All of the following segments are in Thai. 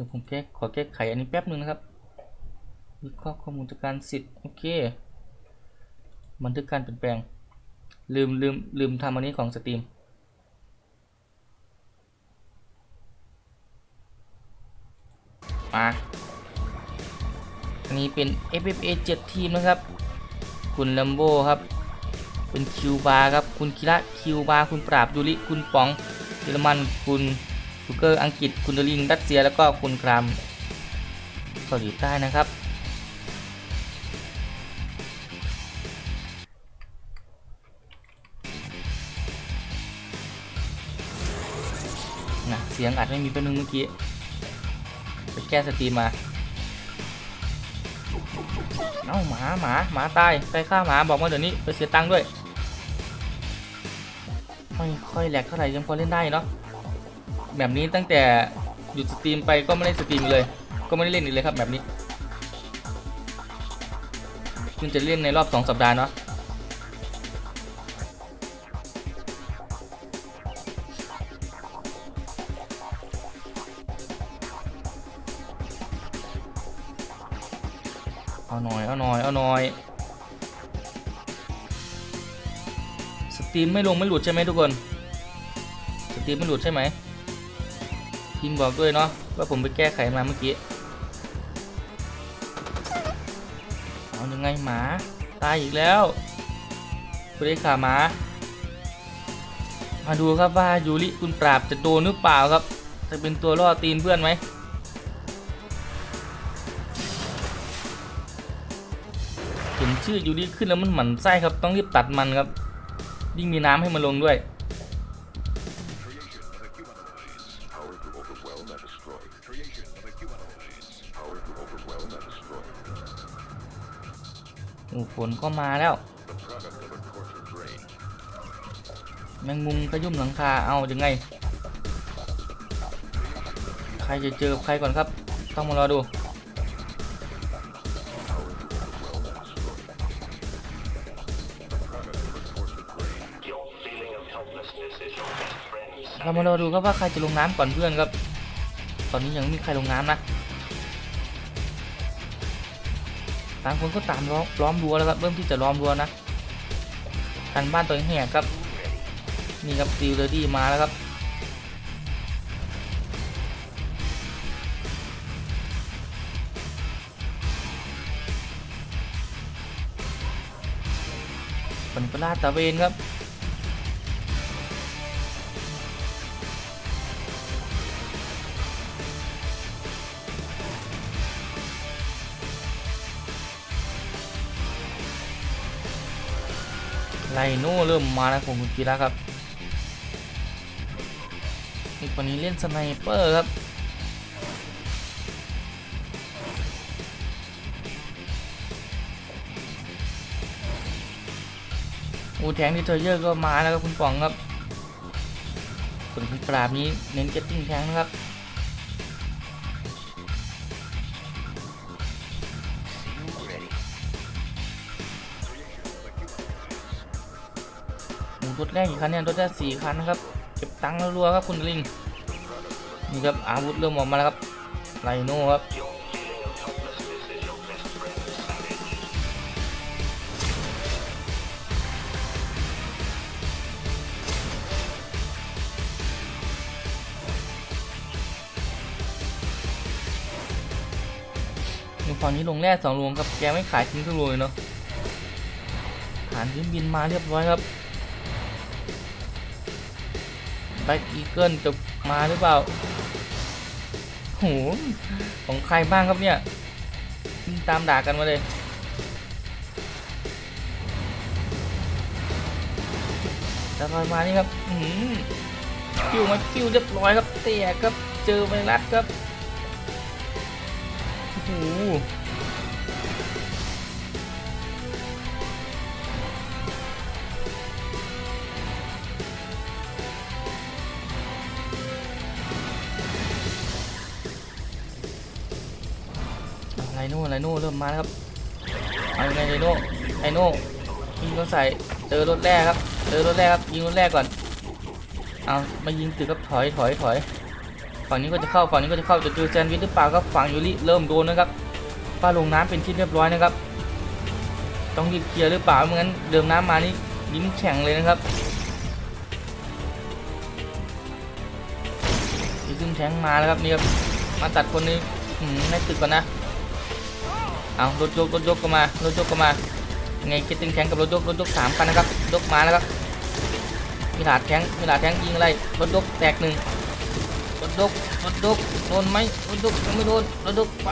ดี๋ยวผมแก้ขอแก้ไขอันนี้แป๊บหนึ่งนะครับวิเคราะห์ข้อมูลจากการสิทธิ์โอเคบันทึกการเปลี่ยนแปลง ลืมลืมลืมทำอันนี้ของสตรีมมาอันนี้เป็น FFA 7 ทีมนะครับ คุณลัมโบครับ เป็นคิวบาร์ครับ คุณคิระคิวบาร์คุณปราบยูริ คุณป๋องเยอรมัน คุณ ทูเกอร์อังกฤษคุณดลิงรัสเซียแล้วก็คุณครามเกาหลีใต้นะครับนะเสียงอาจไม่มีเป็นนึงเมื่อกี้ไปแก้สตรีมมาเอ้าหมาหมาหมาตายใครฆ่าหมาบอกมาเดี๋ยวนี้ไปเสียตังค์ด้วย ไม่ค่อยแหลกเท่าไหร่ยังพอเล่นได้เนาะ แบบนี้ตั้งแต่หยุดสตรีมไปก็ไม่ได้สตรีมเลย ก็ไม่ได้เล่นอีกเลยครับแบบนี้เพิ่งจะเล่นในรอบ 2 สัปดาห์เนาะเอาหน่อย เอาหน่อย เอาหน่อย สตรีมไม่ลงไม่หลุดใช่ไหมทุกคน สตรีมไม่หลุดใช่ไหม พิมพ์บอกด้วยเนาะว่าผมไปแก้ไขมาเมื่อกี้ เอายังไงหมา ตายอีกแล้วคุณได้ขาหมา มาดูครับว่ายูริคุณปราบจะโดนหรือเปล่าครับ จะเป็นตัวล่อตีนเพื่อนไหมเห็นชื่อยูริขึ้นแล้วมันหมันไส้ครับต้องรีบตัดมันครับ ยิ่งมีน้ำให้มันลงด้วย นก็มาแล้ว แมงมุมขยุ่มหลังคา เอายังไง ใครจะเจอใครก่อนครับ ต้องมารอดู เรามารอดูครับว่าใครจะลงน้ำก่อนเพื่อนครับ ตอนนี้ยังไม่มีใครลงน้ำนะ ต่างคนก็ตามล้อมล้อมรั้วแล้วครับเริ่มที่จะล้อมรั้วนะกันบ้านตัวแหกครับนี่ครับซิลเลอร์ดี้มาแล้วครับผลประลาดตะเวนครับ ไลโน่เริ่มมาแล้วของคุณกีฬาครับอีกคนนี้เล่นสไนเปอร์ครับอูแทงที่เทอร์เยอร์ก็มาแล้วครับคุณป๋องครับส่วนคุณปราบนี้เน้นเก็ตติ้งแทงนะครับ รถแรกกี่คันเนี่ยรถแรกสี่คันนะครับเก็บตังค์รัวๆครับคุณลิงนี่ครับอาวุธเริ่มออกมาแล้วครับไลโน่ครับฝั่งนี้ลงแร่สองลวงครับแกไม่ขายทิ้งทุกลวงเลยเนาะฐานขึ้นบินมาเรียบร้อยครับ แบ็กอีเกิลจะมาหรือเปล่าโหของใครบ้างครับเนี่ยตามด่ากันมาเลยแล้วพอมานี่ครับอืมคิวมาคิวเรียบร้อยครับเตะครับ เจอไวรัสครับโอ้โห โน่ไรโน่เริ่มมาแล้วครับเอาไงไดโน่ไดโน่ยิงรถใส่เจอรถแรกครับเจอรถแรกครับยิงรถแรกก่อนเอามายิงตึกครับถอยถอยถอยฝั่งนี้ก็จะเข้าฝั่งนี้ก็จะเข้าจะเจอแซนวิชหรือเปล่าครับฝั่งยูริเริ่มโดนนะครับป้าลงน้ำเป็นที่เรียบร้อยนะครับ ต้องรีบเคลียร์หรือเปล่าไม่งั้นเดิมน้ำมานี่ยิ้มแข็งเลยนะครับยิงแทงมาแล้วครับนี่ครับมาตัดคนนี้ในตึกก่อนนะ เอารถยกรถยกก็มารถยกก็มาไงคิดตึงแทงกับรถยกรถยกสามคันนะครับยกมาแล้วครับมีหลาดแทงมีหลาดแทงยิงอะไรรถยกแตกหนึ่งรถยกรถยกโดนไหมรถยกยังไม่โดนรถยกไป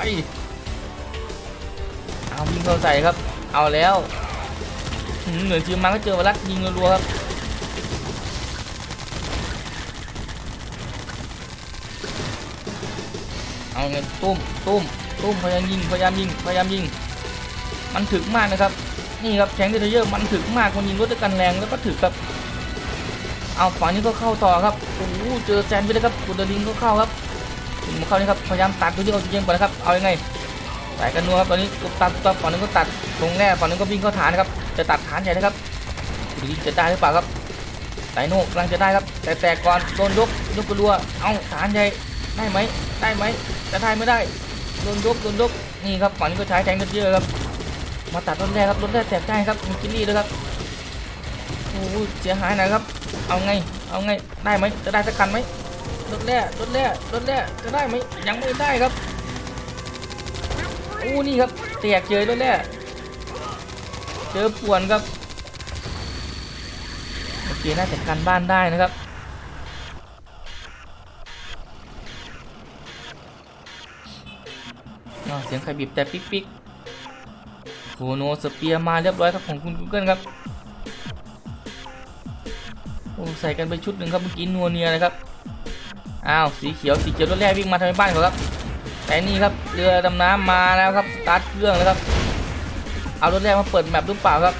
เอายิงเข้าใส่ครับ เอาแล้วหืมเหนือทีมมาก็เจอวรัดยิงรัวๆครับเอาไงตุ้มตุ้ม ตุ้มพยายามยิงพยายามยิงพยายามยิง มันถึกมากนะครับ นี่ครับแทงเดเยอร์มันถึกมากมันยิงรถด้วยกันแรงแล้วก็ถึกครับเอาฝั่งนี้ก็เข้าต่อครับโอ้โหเจอแซนไปเลยครับกุดเดลิงก็เข้าครับถึงมาเข้านี่ครับพยายามตัดตัวที่เอาจริงๆก่อนนะครับเอายังไงใส่กันนัวครับตอนนี้ตุบตับตับฝั่งนึงก็ตัดลงแร่ฝั่งนึงก็วิ่งเข้าฐานนะครับจะตัดฐานใหญ่นะครับกุดเดลิงจะได้หรือเปล่าครับไดโน่กำลังจะได้ครับ แต่แตกก่อนโดนยกยกกระรัวเอาฐานใหญ่ได้ไหมได้ไหมจะได้ไม่ได้ โดนยกโดนยกนี่ครับฝั่งนี้ก็ใช้แทงกันเยอะครับ มาตัดรถแรกครับรถแรกแตกได้ครับมีกิลลี่ด้วยครับโอ้เสียหายนะครับ เอาไง เอาไง ได้ไหมจะได้สักคันไหมรถแรกรถแรกรถแรกจะได้ไหมยังไม่ได้ครับโอ้นี่ครับแตกเจอรถแรกเจอป่วนครับโอเคน่าจะกันบ้านได้นะครับ เสียงใครบีบแต่ปิ๊กปิ๊กโคโนสเปียมาเรียบร้อยครับของคุณ Google ครับโอ้ใส่กันไปชุดหนึ่งครับเมื่อกี้นัวเนียเลยครับอ้าวสีเขียวสีเขียวรถแรกวิ่งมาทางบ้านเขาครับ แต่นี่ครับเรือดำน้ำมาแล้วครับสตาร์ทเครื่องแล้วครับเอารถแรกมาเปิดแมปหรือเปล่าครับ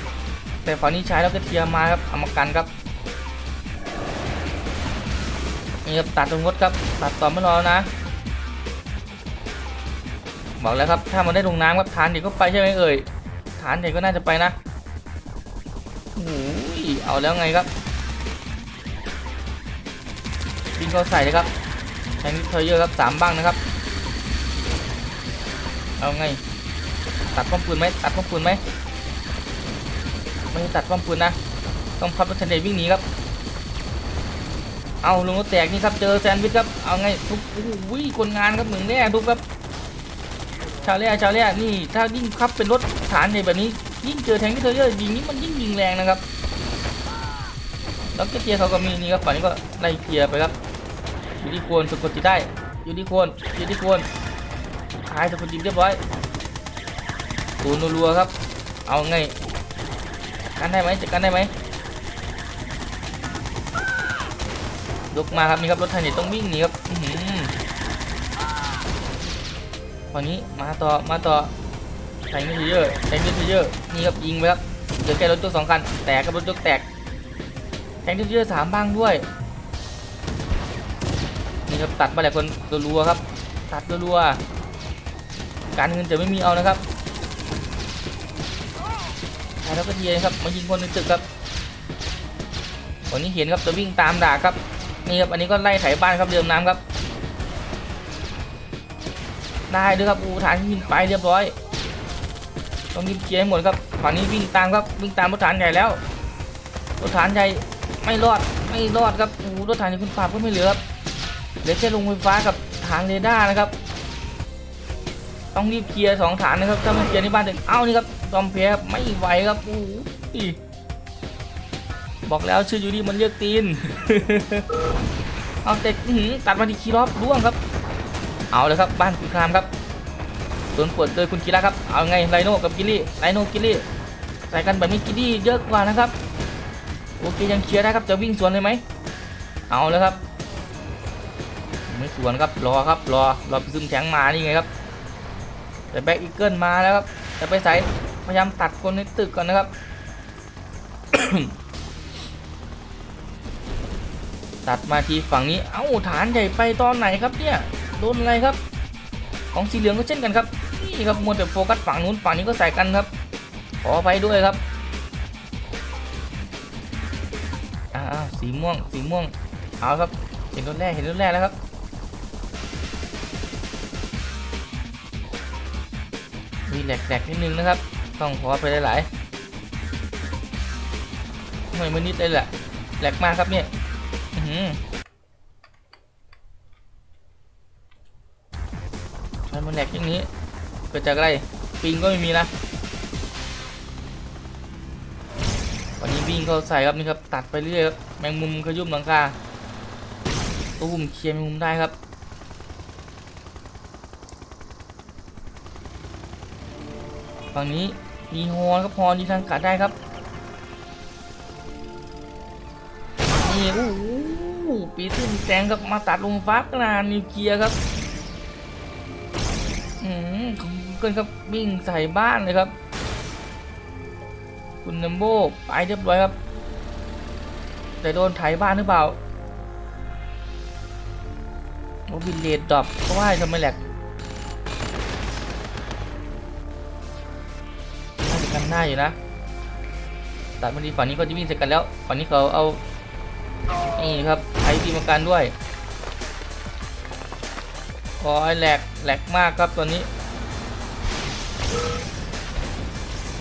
แต่ฝั่งนี้ใช้แล้วก็เทียมาครับเอามากันครับนี่ครับตัดตรงงดครับตัดต่อไม่รอนะ บอกแล้วครับถ้ามันได้ลงน้ำครับฐานเด็กก็ไปใช่ไหมเอ่ยฐานเด็กก็น่าจะไปนะโอ้ยเอาแล้วไงครับวิ่งเข้าใส่เลยครับแทงนิดเทอร์เยอร์ครับสามบ้างนะครับเอาไงตัดป้อมปืนไหมตัดป้อมปืนไหมไม่ตัดป้อมปืนนะต้องพับรถเทนเดวิ่งหนีครับเอาลงรถแตกนี่ครับเจอแซนวิชครับเอาไงทุบโอ้โหคนงานครับเหมืองแร่ทุบครับ ชาวเล่ชาวเล่นี่ถ้ายิ่งขับเป็นรถฐานใหญ่แบบนี้ ยิ่งเจอแทงที่เธอเยอะยิงนี้มันยิ่งยิงแรงนะครับ แล้วก็เจียร์เขาก็มีนี่ครับฝั่งนี้ก็ไล่เกียร์ไปครับ อยู่ที่ควรสะกดจิตได้อยู่ที่ควรอยู่ที่ควรหายสะกดจิตเรียบร้อยตูนรัวครับ เอาไงกันได้ไหมจะกันได้ไหมยกมาครับนี่ครับรถไทยเนี่ยต้องวิ่งหนีครับ อื้อหือฝั่งนี้มาต่อมาต่อแทงนิดเยอะแทงนิดเยอะนี่ครับยิงไปครับเหลือแค่รถยกสองคันแตกกับรถยกแตกแทงนิดเยอะสามบ้างด้วยนี่ครับตัดมาหลายคนรัวๆครับ ตัดรัวๆการเงินจะไม่มีเอานะครับแล้วก็เทียนครับมายิงคนในตึกครับวันนี้เห็นครับจะวิ่งตามด่าครับนี่ครับอันนี้ก็ไล่ไถบ้านครับเดิมน้ำครับ ได้ด้วยครับอูฐานยิงไปเรียบร้อย ต้องรีบเคลียร์ให้หมดครับฝั่งนี้วิ่งตามครับวิ่งตามรถฐานใหญ่แล้วรถฐานใหญ่ไม่รอดไม่รอดครับอูรถฐานใหญ่คุณปราบก็ไม่เหลือครับเหลือแค่ลงไฟฟ้ากับฐานเรดาร์นะครับ ต้องรีบเคลียร์สองฐานนะครับถ้าไม่เคลียร์ในบ้านถึงเอ้านี่ครับจอมเพครับไม่ไหวครับโอ้บอกแล้วชื่อยูดีมันเรียกตีนเอาแต่อื้อหือตัดมาที่คีรอบร่วงครับ เอาเลยครับบ้านคุณครามครับโดนปิดโดยคุณกิระครับเอาไงไรโน่กับกิลลี่ไรโน่กิลลี่ใส่กันแบบนี้กิลลี่เยอะกว่านะครับโอเคยังเคลียร์ได้ครับจะวิ่งสวนเลยไหมเอาเลยครับไม่สวนครับรอครับรอรอซึมแทงมานี่ไงครับแต่แบ็กอีเกิลมาแล้วครับจะไปใส่พยายามตัดคนในตึกก่อนนะครับ ตัดมาทีฝั่งนี้เอ้าฐานใหญ่ไปตอนไหนครับเนี่ย โดนอะไรครับ ของสีเหลืองก็เช่นกันครับนี่ครับมัวแต่โฟกัสฝั่งนู้นฝั่งนี้ก็ใส่กันครับขอไปด้วยครับอ่าสีม่วงสีม่วงเอาครับเห็นรถแรกเห็นรถแรกแล้วครับมีแหลกๆนิดนึงนะครับ ต้องขอไปหลายๆไม่ไม่นิดเลยแหละแหลกมากครับเนี่ยอื้อหือทำไมันแหลกอย่างนี้ เกิดจากอะไร ปิงก็ไม่มีนะ วันนี้วิ่งเข้าใส่ครับนี่ครับ ตัดไปเรื่อยครับแมงมุมขยุ่มหลังคาตู้มเคลียร์แมงมุมได้ครับฝั่งนี้มีฮอนครับฮอนที่ทางกัดได้ครับนี่โอ้โหปีตื้นแสงครับมาตัดลงฟ้ากนานิวเคลียร์ครับ เกินครับวิ่งใส่บ้านเลยครับ คุณนัมโบไปเรียบร้อยครับ แต่โดนไถบ้านหรือเปล่าโอ้บินเลดดรอปเพราะว่าทำไมแหลกน่าจะกันได้อยู่นะตัดมาดีฝั่งนี้ก็จะวิ่งใส่กันแล้วฝั่งนี้เขาเอานี่ครับไอทีมากันด้วยโอ้ยแหลกแหลกมากครับตอนนี้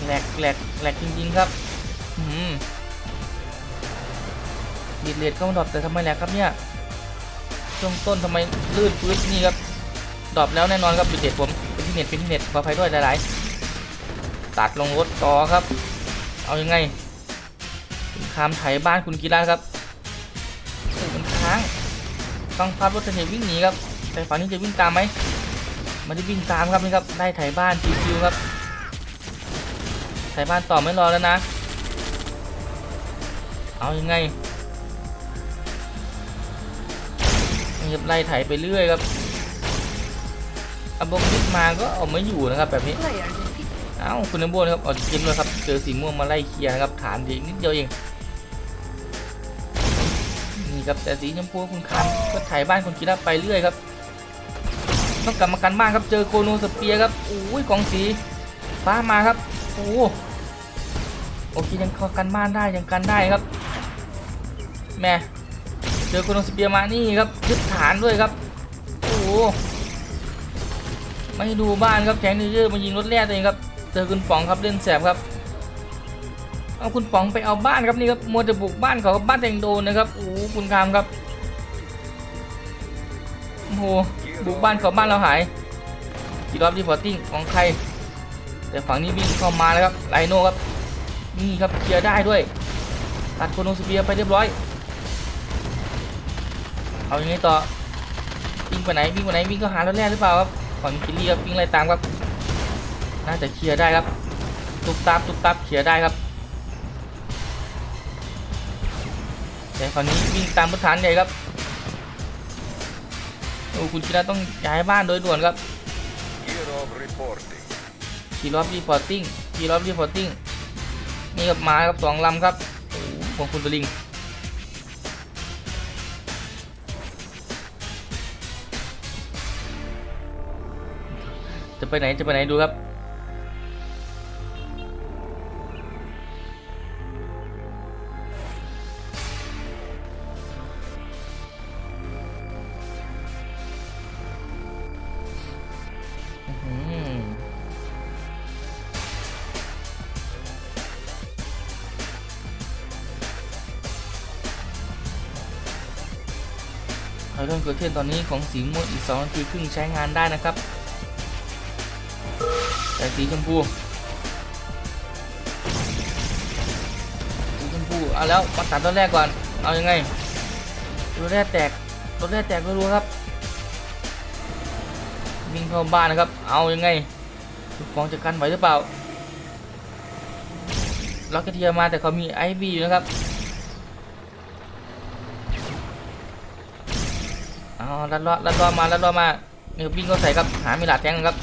แหลกแหลกแหลกจริงๆครับอืมบีดเลดก็มาดรอปแต่ทำไมแหลกครับเนี่ยช่วงต้นทำไมลื่นพื้นนี่ครับดรอปแล้วแน่นอนครับบีดเลดผมเป็นที่เน็ตเป็นที่เน็ตขออภัยด้วยหลายๆตัดลงรถต่อครับ เอายังไงคามไถบ้านคุณกีฬาครับมันค้างต้องพับรถเทนวิ่งหนีครับแต่ฝั่งนี้จะวิ่งตามไหมมันได้วิ่งตามครับนี่ครับได้ไถบ้านชิวๆครับ ไถบ้านต่อไม่รอแล้วนะ เอายังไงนี่ครับไล่ไถไปเรื่อยครับอับบงคิดมาก็เอาไม่อยู่นะครับแบบนี้ เอ้าคุณน้ำโบนครับออกกเกมเลยครับ เจอสีม่วงมาไล่เคลียร์นะครับฐานเดียวนิดเดียวเอง นี่ครับแต่สีชมพูคุณคามก็ถ่ายบ้านคนกีฬาไปเรื่อยครับต้องกลับมากันบ้านครับ เจอโคโนสเปียครับ โอ้ยกองสีฟ้ามาครับ โอ้ โอเคยังกันบ้านได้ยังกันได้ครับแม่เจอโคโนสเปียมานี่ครับยึดฐานด้วยครับโอ้ไม่ดูบ้านครับแข็งเยอะๆมายิงรถแรกตัวเองครับเจอคุณป๋องครับเล่นแสบครับเอาคุณป๋องไปเอาบ้านครับนี่ครับมัวแต่บุกบ้านเขาครับบ้านแตงโดนนะครับโอ้คุณคามครับโอ้โหบุกบ้านเขาบ้านเราหายกีรอบดีพอร์ติ้งของใครแต่ฝั่งนี้วิ่งเข้ามาแล้วครับไลโน่ครับ นี่ครับเคลียร์ได้ด้วย ตัดโคโนสเปียร์ไปเรียบร้อย เอายังไงต่อวิ่งไปไหนวิ่งไปไหนวิ่งก็หารถแรกหรือเปล่าครับฝั่งคิลลี่ครับวิ่งไล่ตามครับ น่าจะเคลียร์ได้ครับตุบตับตุบตับเคลียร์ได้ครับแต่ฝั่งนี้วิ่งตามพื้นฐานใหญ่ครับโอ้คุณชิระต้องย้ายบ้านโดยด่วนครับ Year of reporting. ขี่รอบรีพอร์ติ้งขี่รอบรีพอร์ติ้ง นี่ครับมาครับสองลำครับของคุณตะลิงจะไปไหนจะไปไหนดูครับ ไอรอนเกิดเทนตอนนี้ของสีม่วงอีก2นาทีครึ่งใช้งานได้นะครับ แต่สีชมพูสีชมพูเอาแล้วมาตัดตัวแรกก่อนเอายังไงตัวแรกแตกตัวแรกแตกไม่รู้ครับวิ่งเข้าบ้านนะครับ เอายังไงลูกฟองจะกันไหวหรือเปล่าล็อกเกตเทียร์มาแต่เขามีไอบีอยู่นะครับ ลัดล้อลัดล้อมาลัดล้อมานี่วิ่งเข้าใส่ครับหามิลาดแทงครับ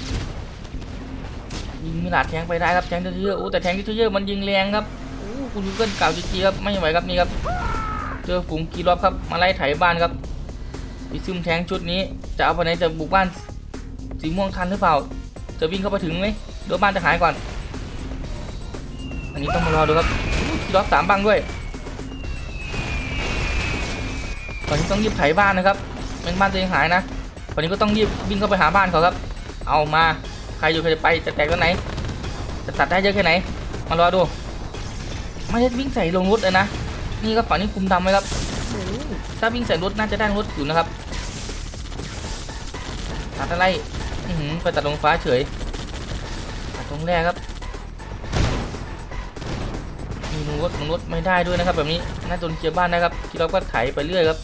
ยิงมิลาดแทงไปได้ครับแทงเยอะๆโอ้แต่แทงเยอะๆมันยิงแรงครับโอ้คุณยูเกิลเก่าจริงๆครับไม่ไหวครับนี่ครับเจอฝูงกีรอบครับมาไล่ไถบ้านครับอีซึมแทงชุดนี้จะเอาไปไหนจะบุกบ้านสีม่วงทันหรือเปล่า จะวิ่งเข้าไปถึงไหมเดี๋ยวบ้านจะหายก่อน อันนี้ต้องมารอดูครับกีรอบสามบังด้วยตอนนี้ต้องรีบไถบ้านนะครับ ไม่งบ้านตัวเองหายนะตอนนี้ก็ต้องรีบวิ่งเข้าไปหาบ้านเขาครับ เอามาใครอยู่ใครจะไปจะแตกตัวไหน จะตัดได้เยอะแค่ไหน มารอดู ไม่ได้วิ่งใส่ลงรถเลยนะ นี่ครับฝั่งนี้คุมดำไว้ครับ ถ้าวิ่งใส่รถน่าจะได้รถอยู่นะครับ ตัดอะไรอื้อหือไปตัดลงฟ้าเฉย ตัดตรงแรกครับ มีลงรถลงรถไม่ได้ด้วยนะครับ แบบนี้ น่าโดนเคลียร์บ้านนะครับ ที่เราก็ไถไปเรื่อยครับ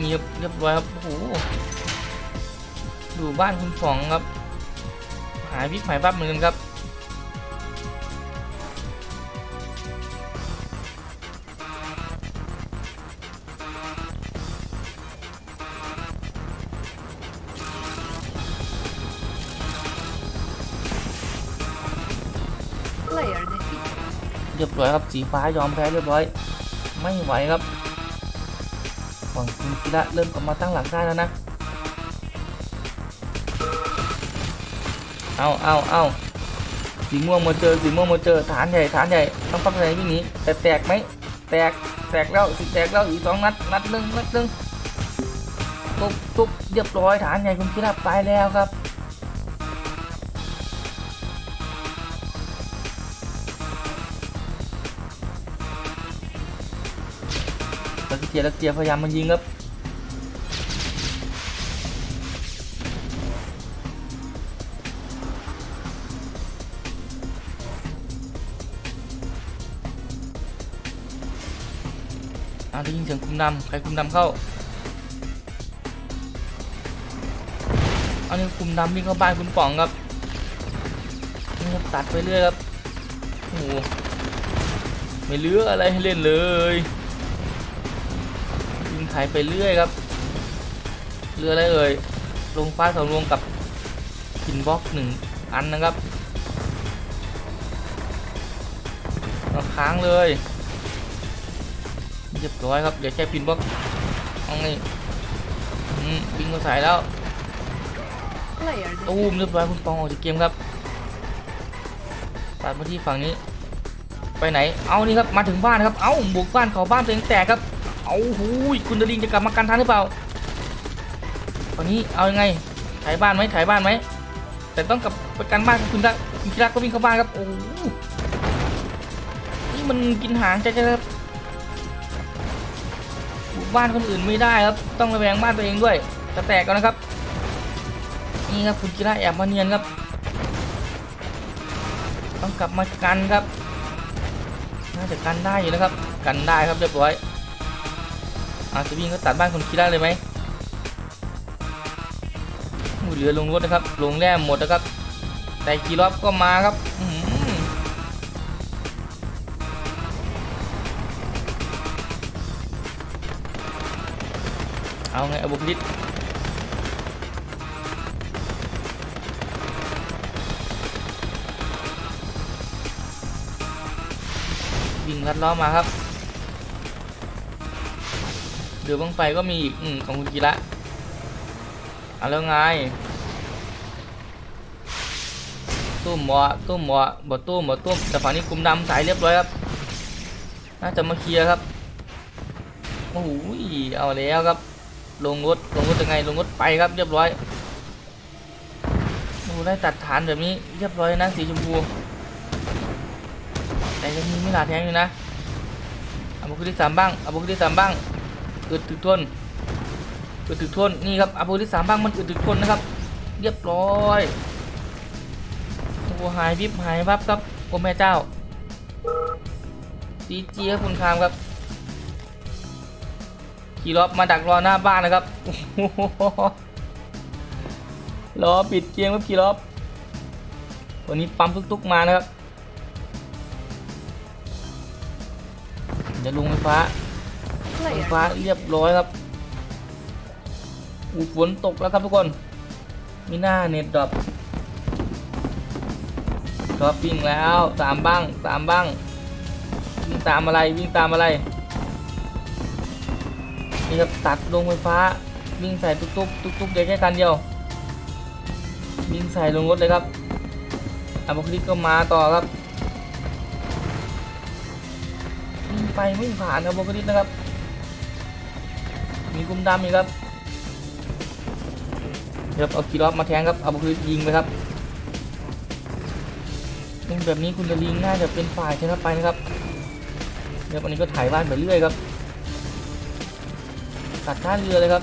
เงียบเรียบร้อยครับโอ้โหดูบ้านคุณฟองครับ หายวิกหายบับเหมือนกันครับ Player defeated. เรียบร้อยครับสีฟ้ายอมแพ้เรียบร้อย ไม่ไหวครับ ฝั่งคุณกีระเริ่มกลับมาตั้งหลักได้แล้วนะ เอาเอาเอาสีม่วงมาเจอสีม่วงมาเจอฐานใหญ่ฐานใหญ่ต้องปั๊บอะไรวิ่งหนีแต่แตกไหมแตกแตกแล้วสิแตกแล้วอีกสองนัดนัดหนึ่งนัดหนึ่งตุบตุบเรียบร้อยฐานใหญ่คุณกีระไปแล้วครับ จียลักเจียพยายามมายิงครับอาได้ยินเสียงคุมดำใครคุมดำเข้าอันนี้คุมดำวิ่งเข้าบ้านคุณป๋องครับนี่ครับตัดไปเรื่อยครับโอ้โหไม่เลืออะไรให้เล่นเลย ไถไปเรื่อยครับ เรืออะไรเอ่ย ลงฟ้าสำรวมกับหินบล็อกหนึ่งอันนะครับเอาค้างเลยเรียบร้อยครับเดี๋ยวแค่พินบล็อกเอาไงอืมวิ่งมาใส่แล้ว Player ตูม defeated. เรียบร้อยคุณปองออกจากเกมครับตัดมาที่ฝั่งนี้ ไปไหน เอานี่ครับ มาถึงบ้านครับ เอาบุกบ้านเขาบ้านตัวเองแตกครับ เอาหูยคุณดลิงจะกลับมากันทันหรือเปล่า ตอนนี้เอายังไงถ่ายบ้านไหมถ่ายบ้านไหม แต่ต้องกลับไปกันบ้านคุณละคุณคิรักก็วิ่งเข้าบ้านครับ โอ้โหนี่มันกินหางใจจะครับบุกบ้านคนอื่นไม่ได้ครับ ต้องระแวงบ้านตัวเองด้วย จะแตกกันนะครับ นี่ครับคุณกิระแอบมาเนียนครับ ต้องกลับมากันครับ น่าจะกันได้อยู่นะครับ กันได้ครับเรียบร้อย อาจจะวิ่งก็ตัดบ้านคุณคิระเลยไหมอู้เหลือลงรถนะครับ ลงแร่หมดนะครับ แต่กีรอบก็มาครับเอาไงเอาบุคลิตยิงลัดล้อมาครับ เดือบังไฟก็มีอีกอืมของคุณกีระเอาแล้วไง ตุ้มหมอตุ้มหมอบ่ตุ้มบ่ตุ้มแต่ฝั่งนี้กลุ่มดำสายเรียบร้อยครับ น่าจะมาเคลียร์ครับ โอ้โหเอาแล้วครับ ลงรถลงรถยังไงลงรถไปครับเรียบร้อยดูได้ตัดฐานแบบนี้เรียบร้อยนะสีชมพูแต่ยังมีไม่หลาแทงอยู่นะเอาบุคลที่สามบ้างเอาบุคลที่สามบ้าง อึดถึกทนอึดถึกทนนี่ครับอาบุคคลที่สามบ้างมันอึดถึกทนนะครับ เรียบร้อยโอ้โหายวิบหายวับครับโอ้แม่เจ้าจีจีครับคุณคามครับขี่รถมาดักรอหน้าบ้านนะครับโอ้โหรอปิดเกมครับขี่รถวันนี้ปั๊มตุกๆมานะครับมเดี๋ยวลงไฟฟ้า ไฟ Player ฟ้าเรียบร้อยครับอูฝนตกแล้วครับทุกคน มีหน้าเน็ตดรอปดรอปวิ่งแล้วตามบ้างตามบ้างวิ่งตามอะไรวิ่งตามอะไรนี่ครับตัดลงไฟฟ้าวิ่งใส่ตุ๊กตุ๊กตุ๊กตุ๊กเดียวแค่คันเดียววิ่งใส่ลงรถเลยครับอัปคลิกก็มาต่อครับวิ่งไปไม่ผ่านอัปคลิกนะครับ มีกลุ่มดำอีกครับเดี๋ยวเอาคีรอฟมาแทงครับเอาบุคลิกยิงไปครับยิงแบบนี้คุณจะลิงน่าจะเป็นฝ่ายชนะไปนะครับเดี๋ยววันนี้ก็ถ่ายบ้านไปเรื่อยครับตัดท่าเรือเลยครับ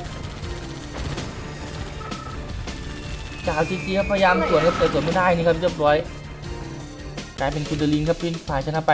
จากจีจีครับพยายามสวนครับแต่สวนไม่ได้นี่ครับเรียบร้อยกลายเป็นคุณเดลิงครับเป็นฝ่ายชนะไป